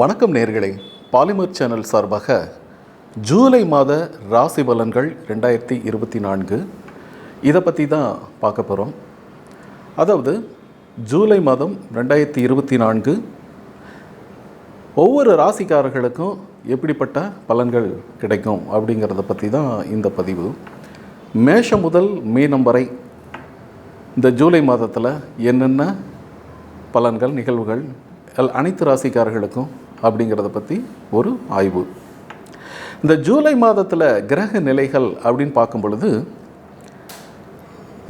வணக்கம் நேர்களே. Polymer channel சார்பாக ஜூலை மாத ராசி பலன்கள் ரெண்டாயிரத்தி இருபத்தி நான்கு. இதை பற்றி தான் பார்க்க போகிறோம் அதாவது ஜூலை மாதம் ரெண்டாயிரத்தி இருபத்தி நான்கு. ஒவ்வொரு ராசிக்காரர்களுக்கும் எப்படிப்பட்ட பலன்கள் கிடைக்கும் அப்படிங்கிறத பற்றி தான் இந்த பதிவு. மேஷம் முதல் மீனம் வரை இந்த ஜூலை மாதத்தில் என்னென்ன பலன்கள் நிகழ்வுகள் எல் அனைத்து ராசிக்காரர்களுக்கும் அப்படிங்கிறத பற்றி ஒரு ஆய்வு. இந்த ஜூலை மாதத்தில் கிரக நிலைகள் அப்படின்னு பார்க்கும் பொழுது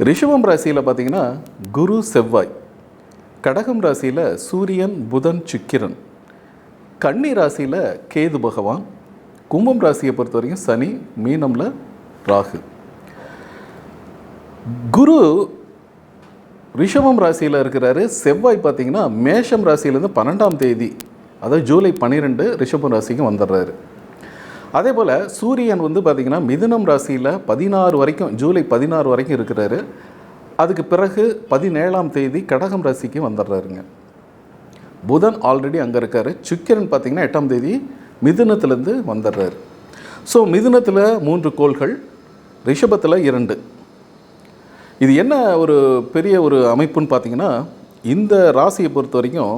ரிஷபம் ராசியில் பார்த்தீங்கன்னா குரு செவ்வாய். கடகம் ராசியில் சூரியன் புதன் சுக்கிரன். கன்னி ராசியில் கேது பகவான். கும்பம் ராசியை பொறுத்த வரைக்கும் சனி மீனமில் ராகு. குரு ரிஷபம் ராசியில் இருக்கிறாரு. செவ்வாய் பார்த்தீங்கன்னா மேஷம் ராசியிலேருந்து பன்னெண்டாம் தேதி அதாவது ஜூலை பன்னிரெண்டு ரிஷபம் ராசிக்கு வந்துடுறாரு. அதே போல் சூரியன் வந்து பார்த்திங்கன்னா மிதுனம் ராசியில் பதினாறு வரைக்கும் ஜூலை பதினாறு வரைக்கும் இருக்கிறாரு. அதுக்கு பிறகு பதினேழாம் தேதி கடகம் ராசிக்கு வந்துடுறாருங்க. புதன் ஆல்ரெடி அங்கே இருக்கார். சுக்கிரன் பார்த்திங்கன்னா எட்டாம் தேதி மிதுனத்துலேருந்து வந்துடுறாரு. ஸோ மிதுனத்தில் மூன்று கோள்கள் ரிஷபத்தில் இரண்டு. இது என்ன ஒரு பெரிய ஒரு அமைப்புன்னு பார்த்தீங்கன்னா இந்த ராசியை பொறுத்த வரைக்கும்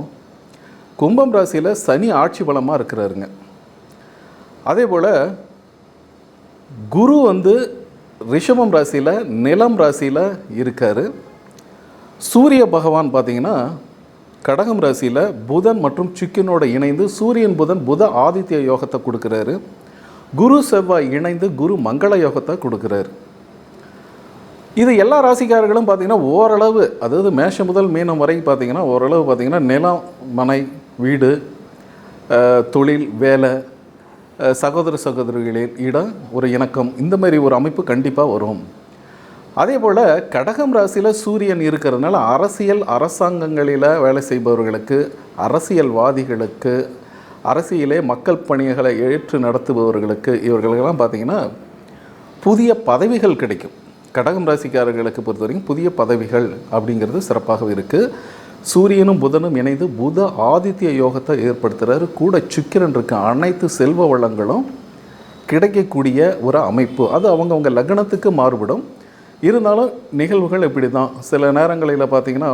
கும்பம் ராசியில் சனி ஆட்சி பலமாக இருக்கிறாருங்க. அதே போல் குரு வந்து ரிஷபம் ராசியில் நிலம் ராசியில் இருக்கார். சூரிய பகவான் பார்த்தீங்கன்னா கடகம் ராசியில் புதன் மற்றும் சுக்கினோட இணைந்து சூரியன் புதன் புத ஆதித்ய யோகத்தை கொடுக்குறாரு. குரு செவ்வாய் இணைந்து குரு மங்கள யோகத்தை கொடுக்குறாரு. இது எல்லா ராசிக்காரர்களும் பார்த்தீங்கன்னா ஓரளவு அதாவது மேஷம் முதல் மீனம் வரை பார்த்திங்கன்னா ஓரளவு பார்த்தீங்கன்னா நிலம் மனை வீடு தொழில் வேலை சகோதர சகோதரிகளில் இடம் ஒரு இணக்கம் இந்த மாதிரி ஒரு அமைப்பு கண்டிப்பாக வரும். அதே போல் கடகம் ராசியில் சூரியன் இருக்கிறதுனால அரசியல் அரசாங்கங்களில் வேலை செய்பவர்களுக்கு அரசியல்வாதிகளுக்கு அரசியலே மக்கள் பணிகளை ஏற்று நடத்துபவர்களுக்கு இவர்களுக்கெல்லாம் பார்த்திங்கன்னா புதிய பதவிகள் கிடைக்கும். கடகம் ராசிக்காரர்களுக்கு பொறுத்த வரைக்கும் புதிய பதவிகள் அப்படிங்கிறது சிறப்பாக இருக்குது சூரியனும் புதனும் இணைந்து புத ஆதித்ய யோகத்தை ஏற்படுத்துகிறாரு கூட சுக்கிரன் இருக்க அனைத்து செல்வ வளங்களும் கிடைக்கக்கூடிய ஒரு அமைப்பு. அது அவங்கவுங்க லக்னத்துக்கு மாறுபடும். இருந்தாலும் நிகழ்வுகள் இப்படி தான் சில நேரங்களில் பார்த்திங்கன்னா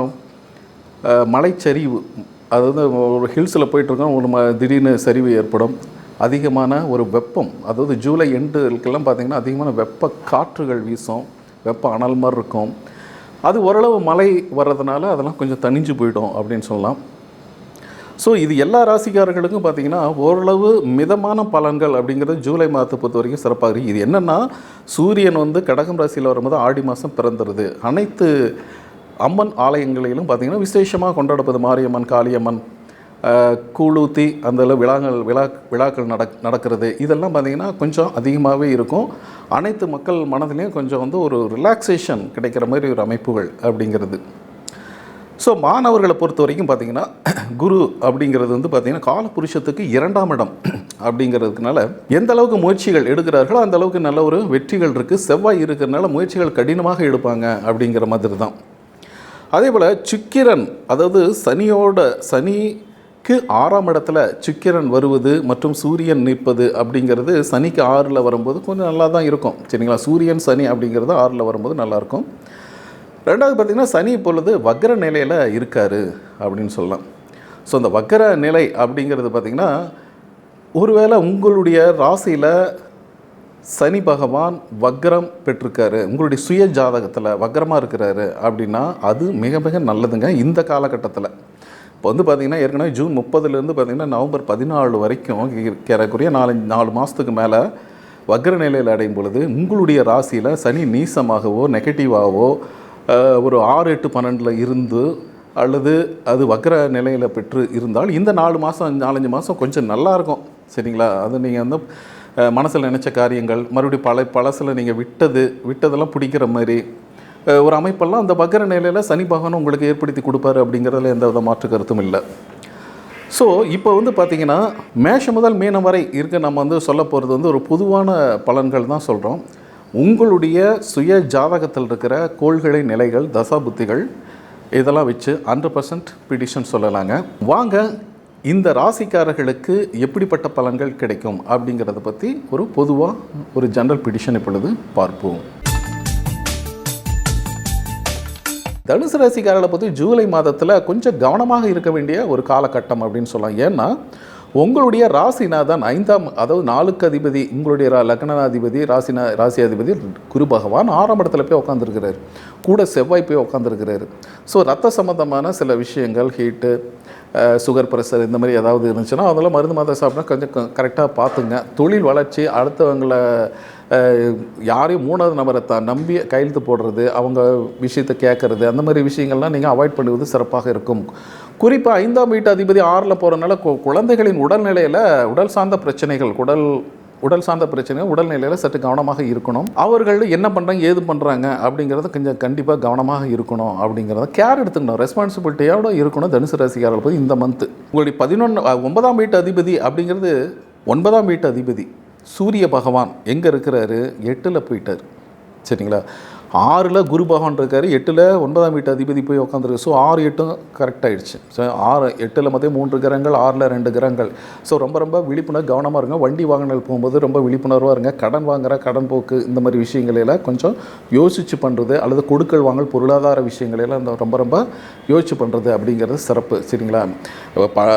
மலைச்சரிவு. அதாவது ஒரு ஹில்ஸில் போயிட்டுருக்கோம் ஒரு ம திடீர்னு சரிவு ஏற்படும். அதிகமான ஒரு வெப்பம். அதாவது ஜூலை எண்டுக்கெல்லாம் பார்த்திங்கன்னா அதிகமான வெப்ப காற்றுகள் வீசும். வெப்ப அனல் மாதிரி இருக்கும். அது ஓரளவு மழை வர்றதுனால அதெல்லாம் கொஞ்சம் தணிஞ்சு போயிடும் அப்படின்னு சொல்லலாம். ஸோ இது எல்லா ராசிக்காரர்களுக்கும் பார்த்திங்கன்னா ஓரளவு மிதமான பலன்கள் அப்படிங்கிறது ஜூலை மாதத்தை பொறுத்த வரைக்கும் சிறப்பாக இருக்குது இது என்னென்னா சூரியன் வந்து கடகம் ராசியில் வரும்போது ஆடி மாதம் பிறந்துருது. அனைத்து அம்மன் ஆலயங்களிலும் பார்த்திங்கன்னா விசேஷமாக கொண்டாடப்படுது. மாரியம்மன் காளியம்மன் கூழூத்தி அந்த அளவு விழாக்கள் விழா விழாக்கள் நடக் நடக்கிறது. இதெல்லாம் பார்த்திங்கன்னா கொஞ்சம் அதிகமாகவே இருக்கும். அனைத்து மக்கள் மனதிலையும் கொஞ்சம் வந்து ஒரு ரிலாக்ஸேஷன் கிடைக்கிற மாதிரி ஒரு அமைப்புகள் அப்படிங்கிறது. ஸோ மாணவர்களை பொறுத்த வரைக்கும் பார்த்தீங்கன்னா குரு அப்படிங்கிறது வந்து பார்த்திங்கன்னா காலபுருஷத்துக்கு இரண்டாம் இடம் அப்படிங்கிறதுனால எந்த அளவுக்கு முயற்சிகள் எடுக்கிறார்களோ அந்த அளவுக்கு நல்ல ஒரு வெற்றிகள் இருக்குது செவ்வாய் இருக்கிறதுனால முயற்சிகள் கடினமாக எடுப்பாங்க அப்படிங்கிற மாதிரி தான். அதே போல் சுக்கிரன் அதாவது சனியோட சனி சனிக்கு ஆறாம் இடத்துல சுக்கிரன் வருவது மற்றும் சூரியன் நிற்பது அப்படிங்கிறது சனிக்கு ஆறில் வரும்போது கொஞ்சம் நல்லா தான் இருக்கும். சரிங்களா? சூரியன் சனி அப்படிங்கிறது ஆறில் வரும்போது நல்லாயிருக்கும். ரெண்டாவது பார்த்திங்கன்னா சனி இப்பொழுது வக்ர நிலையில் இருக்கார் அப்படின்னு சொல்லலாம். ஸோ அந்த வக்ர நிலை அப்படிங்கிறது பார்த்திங்கன்னா ஒருவேளை உங்களுடைய ராசியில் சனி பகவான் வக்ரம் பெற்றிருக்காரு உங்களுடைய சுய ஜாதகத்தில் வக்ரமாக இருக்கிறாரு அப்படின்னா அது மிக மிக நல்லதுங்க இந்த காலகட்டத்தில். இப்போ வந்து பார்த்திங்கன்னா ஏற்கனவே ஜூன் முப்பதுலேருந்து பார்த்திங்கன்னா நவம்பர் பதினாலு வரைக்கும் ஏறக்குறைய நாலு நாலு மாதத்துக்கு மேலே வக்ர நிலையில் அடையும் பொழுது உங்களுடைய ராசியில் சனி நீசமாகவோ நெகட்டிவாகவோ ஒரு ஆறு எட்டு பன்னெண்டில் இருந்து அல்லது அது வக்ர நிலையில் பெற்று இருந்தால் இந்த நாலு மாதம் நாலஞ்சு மாதம் கொஞ்சம் நல்லா இருக்கும். சரிங்களா? அது நீங்கள் வந்து மனசில் நினச்ச காரியங்கள் மறுபடியும் பல பழசில் நீங்கள் விட்டது விட்டதெல்லாம் பிடிக்கிற மாதிரி ஒரு அமைப்பெல்லாம் அந்த வக்ர நிலையில் சனி பகவான் உங்களுக்கு ஏற்படுத்தி கொடுப்பாரு அப்படிங்கிறதுல எந்த வித மாற்று கருத்தும் இல்லை. ஸோ இப்போ வந்து பார்த்தீங்கன்னா மேஷம் முதல் மீனம் வரை இருக்க நம்ம வந்து சொல்ல போகிறது வந்து ஒரு பொதுவான பலன்கள் தான் சொல்கிறோம் உங்களுடைய சுய ஜாதகத்தில் இருக்கிற கோள்களை நிலைகள் தசா புத்திகள் இதெல்லாம் வச்சு ஹண்ட்ரட் பர்சன்ட் பிடிஷன் சொல்லலாங்க. வாங்க இந்த ராசிக்காரர்களுக்கு எப்படிப்பட்ட பலன்கள் கிடைக்கும் அப்படிங்கிறத பற்றி ஒரு பொதுவாக ஒரு ஜென்ரல் பிடிஷன் இப்பொழுது பார்ப்போம். தனுசு ராசிக்காரர்களை பற்றி ஜூலை மாதத்தில் கொஞ்சம் கவனமாக இருக்க வேண்டிய ஒரு காலகட்டம் அப்படின்னு சொல்லலாம். ஏன்னா உங்களுடைய ராசிநாதன் ஐந்தாம் அதாவது நாலுக்கு அதிபதி உங்களுடைய ரா- லக்னாதிபதி ராசினா ராசி அதிபதி குரு பகவான் ஆறாம் இடத்துல போய் உட்காந்துருக்கிறார் கூட செவ்வாய் போய் உட்காந்துருக்கிறாரு ஸோ ரத்த சம்மந்தமான சில விஷயங்கள் ஹீட்டு சுகர் ப்ரெஷர் இந்த மாதிரி ஏதாவது இருந்துச்சுன்னா அதெல்லாம் மருந்து மாத்திரை சாப்பிட்டா கொஞ்சம் கரெக்டாக பார்த்துங்க. தொழில் வளர்ச்சி அடுத்தவங்களை யாரையும் மூணாவது நபரை தான் நம்பி கையெழுத்து போடுறது அவங்க விஷயத்தை கேட்கறது அந்த மாதிரி விஷயங்கள்லாம் நீங்கள் அவாய்ட் பண்ணுவது சிறப்பாக இருக்கும். குறிப்பாக ஐந்தாம் வீட்டு அதிபதி ஆறில் போகிறனால குழந்தைகளின் உடல்நிலையில் உடல் சார்ந்த பிரச்சனைகள் உடல் உடல் சார்ந்த பிரச்சனைகள் உடல்நிலையில் சற்று கவனமாக இருக்கணும். அவர்கள் என்ன பண்ணுறாங்க ஏது பண்ணுறாங்க அப்படிங்கிறத கொஞ்சம் கண்டிப்பாக கவனமாக இருக்கணும் அப்படிங்கிறத கேர் எடுத்துக்கணும். ரெஸ்பான்சிபிலிட்டியோட இருக்கணும் தனுசு ராசிக்காரர்கள் போய் இந்த மந்த்து உங்களுடைய பதினொன்று ஒன்பதாம் வீட்டு அதிபதி அப்படிங்கிறது ஒன்பதாம் வீட்டு அதிபதி. சூரிய பகவான் எங்கே இருக்கிறாரு? எட்டில் போயிட்டார். சரிங்களா? ஆறில் குரு பகவான் இருக்கார் எட்டில் ஒன்பதாம் வீட்டு அதிபதி போய் உட்காந்துருக்கு ஸோ ஆறு எட்டும் கரெக்ட் ஆகிடுச்சு ஸோ ஆறு எட்டில் மொத்தம் மூன்று கிரகங்கள் ஆறில் ரெண்டு கிரகங்கள். ஸோ ரொம்ப ரொம்ப விழிப்புணர்வு கவனமாக இருங்க. வண்டி வாகனங்கள் போகும்போது ரொம்ப விழிப்புணர்வாக இருங்க. கடன் வாங்குற கடன் போக்கு இந்த மாதிரி விஷயங்களெல்லாம் கொஞ்சம் யோசித்து பண்ணுறது அல்லது கொடுக்கல் வாங்கல் பொருளாதார விஷயங்களெல்லாம் இந்த ரொம்ப ரொம்ப யோசித்து பண்ணுறது அப்படிங்கிறது சிறப்பு. சரிங்களா? ப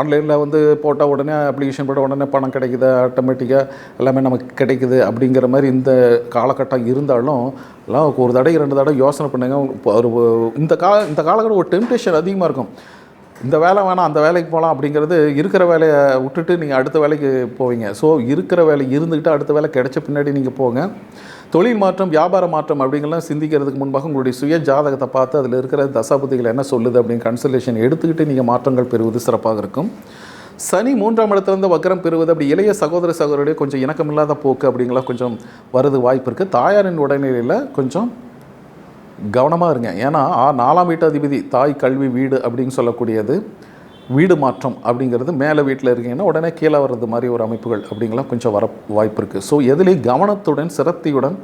ஆன்லைனில் வந்து போட்டால் உடனே அப்ளிகேஷன் போட்ட உடனே பணம் கிடைக்குது ஆட்டோமேட்டிக்காக எல்லாமே நமக்கு கிடைக்குது அப்படிங்கிற மாதிரி இந்த காலகட்டம் இருந்தாலும் அதெல்லாம் ஒரு தடவை இரண்டு தடவை யோசனை பண்ணுங்க. இப்போ ஒரு இந்த கால இந்த காலகட்டம் ஒரு டெம்டேஷன் அதிகமாக இருக்கும். இந்த வேலை வேணாம் அந்த வேலைக்கு போகலாம் அப்படிங்கிறது இருக்கிற வேலையை விட்டுட்டு நீங்கள் அடுத்த வேலைக்கு போவீங்க. ஸோ இருக்கிற வேலை இருந்துக்கிட்டு அடுத்த வேலை கிடைச்ச பின்னாடி நீங்கள் போங்க. தொழில் மாற்றம் வியாபார மாற்றம் அப்படிங்கலாம் சிந்திக்கிறதுக்கு முன்பாக உங்களுடைய சுய ஜாதகத்தை பார்த்து அதில் இருக்கிற தசாபதிகள் என்ன சொல்லுது அப்படின்னு கன்சல்டேஷன் எடுத்துக்கிட்டு நீங்கள் மாற்றங்கள் பெறுவது சிறப்பாக இருக்கும். சனி மூன்றாம் இடத்துலேருந்து வக்கரம் பெறுவது அப்படி இளைய சகோதர சகோதரிடையே கொஞ்சம் இணக்கமில்லாத போக்கு அப்படிங்கலாம் கொஞ்சம் வருது வாய்ப்பு இருக்குது தாயாரின் உடல்நிலையில் கொஞ்சம் கவனமாக இருங்க. ஏன்னா நாலாம் வீட்டு அதிபதி தாய் கல்வி வீடு அப்படின்னு சொல்லக்கூடியது வீடு மாற்றம் அப்படிங்கிறது மேலே வீட்டில் இருக்கீங்கன்னா உடனே கீழே வர்றது மாதிரி ஒரு அமைப்புகள் அப்படிங்கலாம் கொஞ்சம் வர வாய்ப்பு இருக்குது ஸோ எதுலேயும் கவனத்துடன் சிரத்தியுடன்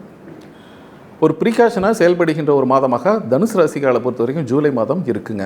ஒரு ப்ரிகாஷனாக செயல்படுகின்ற ஒரு மாதமாக தனுசு ராசிக்காலை பொறுத்த வரைக்கும் ஜூலை மாதம் இருக்குங்க.